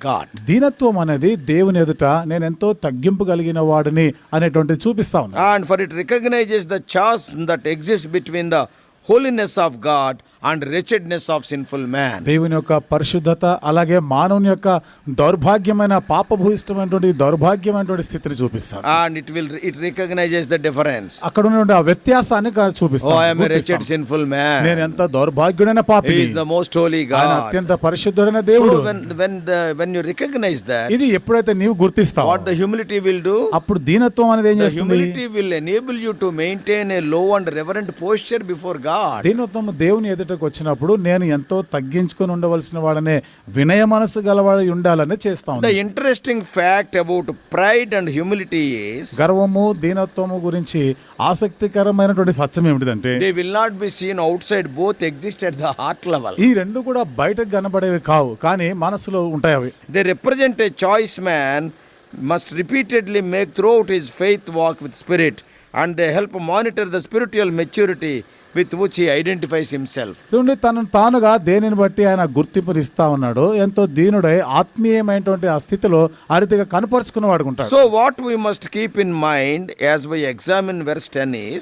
God దీనత్వం అనేది దేవుని ఎదుట నేను ఎంతో తగ్గింపు కలిగిన వాడిని అనేటువంటిది చూపిస్తా ఉన్నా. And for it recognises the chance that exist between the holiness of God and wretchedness of sinful man దేవుని యొక్క పరిశుద్ధత అలాగే మానవుని యొక్క దౌర్భాగ్యమైన పాపభూయిష్టమైనటువంటి దౌర్భాగ్యమైనటువంటి స్థితిని చూపిస్తారు and it will it recognises the difference అక్కడ ఉన్నటువంటి ఆ వ్యత్యాసాన్ని చూపిస్తారు ఐ సిన్ఫుల్ మ్యాన్ నేను ఎంత దౌర్భాగ్యుడైన పాప is the most holy God అత్యంత పరిశుద్ధుడైన దేవుడు. So when when the when you recognise that ఇది ఎప్పుడైతే నీవు గుర్తిస్తావు what the humility will do అప్పుడు దీనత్వం అనేది ఏం చేస్తుంది? Humility will enable you to maintain a low and reverent posture before God God దీని దేవుని ఎదుటకు వచ్చినప్పుడు నేను ఎంతో తగ్గించుకొని ఉండవలసిన వాడనే వినయ మనసు గలవాడి ఉండాలని చేస్తాను interesting fact about pride and humility గర్వము దీనత్వము గురించి ఆసక్తికరమైనటువంటి సత్యం ఏమిటంటే they will not be seen outside both exist at the heart level ఈ రెండు కూడా బయటకు కనబడేవి కావు కానీ మనసులో ఉంటాయి అవి. They represent a choice man must repeatedly make throughout his faith walk with spirit and they help monitor the spiritual maturity with which he identifies himself చూడండి తనను తానుగా దేనిని బట్టి ఆయన గుర్తింపునిస్తా ఉన్నాడు ఎంతో దీనుడై ఆత్మీయమైనటువంటి ఆ స్థితిలో అరితిగా కనపరుచుకున్న వాడుకుంటాడు so what we must keep in mind as we examine verse ten is